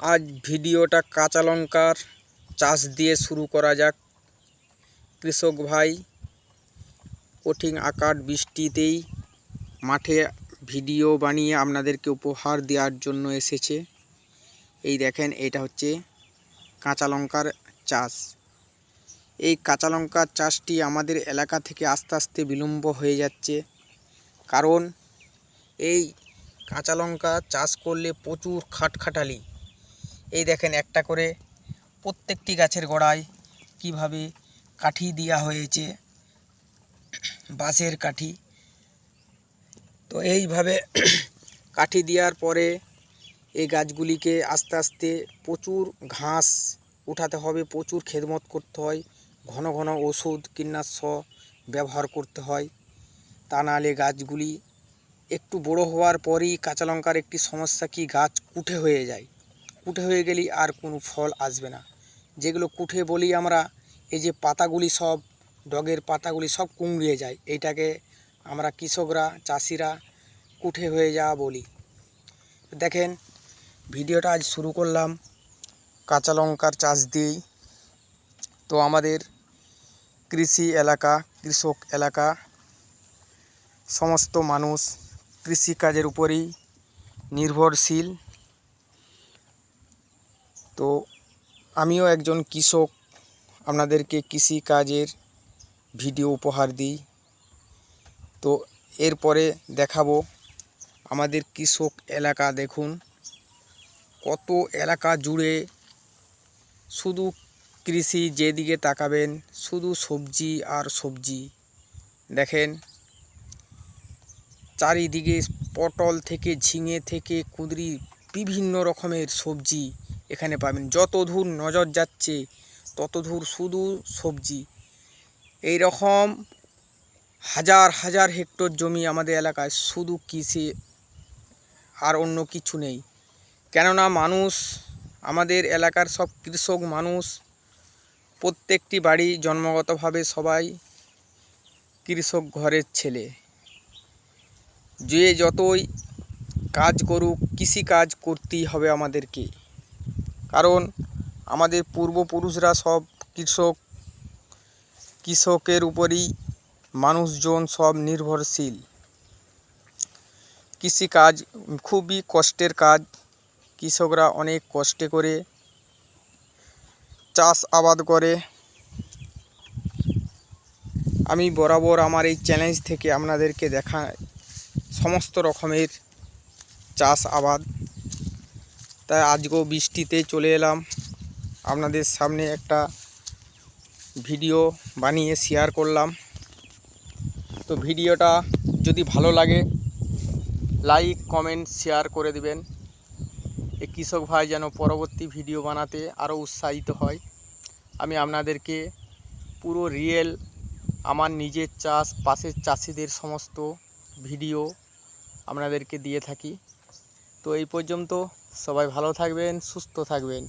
আজ ভিডিওটা কাঁচা লঙ্কার চাষ দিয়ে শুরু করা যাক। কৃষক ভাই, কঠিন আকার বৃষ্টিতেই মাঠে ভিডিও বানিয়ে আপনাদেরকে উপহার দেওয়ার জন্য এসেছে। এই দেখেন, এটা হচ্ছে কাঁচা লঙ্কার চাষ। এই কাঁচা লঙ্কার চাষটি আমাদের এলাকা থেকে আস্তে আস্তে বিলম্ব হয়ে যাচ্ছে। কারণ এই কাঁচা লঙ্কা চাষ করলে প্রচুর খাটখাটালি এই দেখেন একটা করে প্রত্যেকটি গাছের গোড়ায় কীভাবে কাঠি দেওয়া হয়েছে, বাঁশের কাঠি। তো এইভাবে কাঠি দেওয়ার পরে এই গাছগুলিকে আস্তে আস্তে প্রচুর ঘাস উঠাতে হবে, প্রচুর খেদমত করতে হয়, ঘন ঘন ওষুধ, কীটনাশক ব্যবহার করতে হয়। তা নাহলে গাছগুলি একটু বড় হওয়ার পরই কাঁচা লঙ্কার একটি সমস্যা কি? গাছ কুঠে হয়ে যায়। কুঠে হয়ে গেলেই আর কোনো ফল আসবে না। যেগুলো কুঠে বলি আমরা, এই যে পাতাগুলি সব, ডগের পাতাগুলি সব কুংড়িয়ে যায়। এইটাকে আমরা কৃষকরা, চাষিরা কুঠে হয়ে যাওয়া বলি। দেখেন, ভিডিওটা আজ শুরু করলাম কাঁচা লঙ্কার চাষ দিয়েই। তো আমাদের কৃষি এলাকা, কৃষক এলাকা, সমস্ত মানুষ কৃষিকাজের উপরেই নির্ভরশীল। তো আমিও একজন কৃষক, আপনাদেরকে কৃষিকাজের ভিডিও উপহার দিই। তো এরপরে দেখাবো আমাদের কৃষক এলাকা দেখুন। কত এলাকা জুড়ে শুধু কৃষি যেদিকে তাকাবেন, শুধু সবজি আর সবজি। দেখেন, চারিদিকে পটল থেকে, ঝিঙে থেকে, কুঁদরি, বিভিন্ন রকমের সবজি এখানে পাবেন। যত দূর নজর যাচ্ছে, তত দূর শুধু সবজি। এই রকম হাজার হাজার হেক্টর জমি আমাদের এলাকায় শুধু কৃষি আর অন্য কিছু নেই। কেননা মানুষ, আমাদের এলাকার সব কৃষক মানুষ, প্রত্যেকটি বাড়ি জন্মগতভাবে সবাই কৃষক ঘরের ছেলে। যে যতই কাজ করুক কৃষি কাজ করতেই হবে আমাদেরকে। কারণ আমাদের পূর্বপুরুষরা সব কৃষক, কৃষকের উপরই মানুষজন সব নির্ভরশীল। কৃষিকাজ খুবই কষ্টের কাজ। কৃষকরা অনেক কষ্টে করে চাষ আবাদ করে। আমি বরাবর আমার এই চ্যালেঞ্জ থেকে আপনাদেরকে দেখা সমস্ত রকমের চাষ আবাদ তাই আজকেও বৃষ্টিতে চলে এলাম। আপনাদের সামনে একটা ভিডিও বানিয়ে শেয়ার করলাম। তো ভিডিওটা যদি ভালো লাগে লাইক কমেন্ট শেয়ার করে দিবেন। এই কৃষক ভাই যেন পরবর্তী ভিডিও বানাতে আরও উৎসাহিত হয়। আমি আপনাদেরকে পুরো রিয়েল আমার নিজের চাষ, পাশের চাষিদের সমস্ত ভিডিও আপনাদেরকে দিয়ে থাকি। তো এই পর্যন্ত সবাই ভালো থাকবেন সুস্থ থাকবেন।